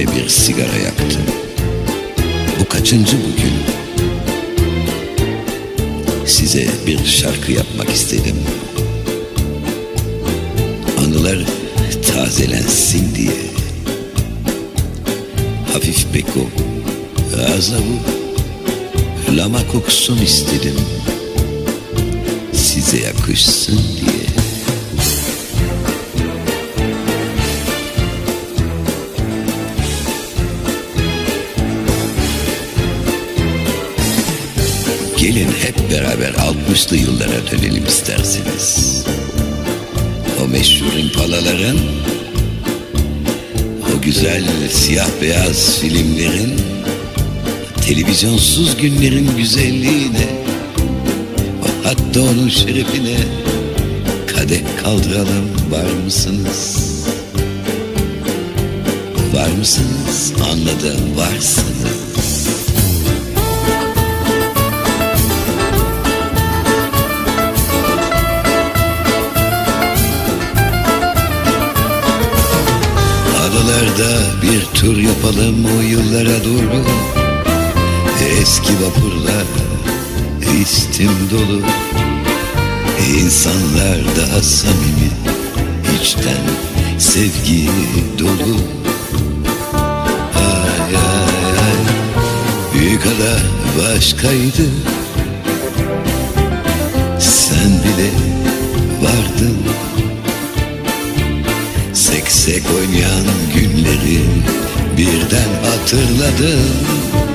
Yine bir sigara yaktım. Bu kaçıncı bugün? Size bir şarkı yapmak istedim. Anılar tazelensin diye. Hafif beko, azavu, lama koksun istedim. Size yakışsın diye. Gelin hep beraber 60'lı yıllara dönelim isterseniz. O meşhur impalaların, o güzel siyah beyaz filmlerin, televizyonsuz günlerin güzelliğine, hatta onun şerefine kadeh kaldıralım var mısınız? Var mısınız? Anladım varsınız. Adalarda bir tur yapalım o yıllara doğru Eski vapurlar istim dolu. İnsanlar daha samimi içten sevgi dolu. Ay ay ay Büyük ada başkaydı. Sen bile vardın. Seksek oynayan günleri birden hatırladım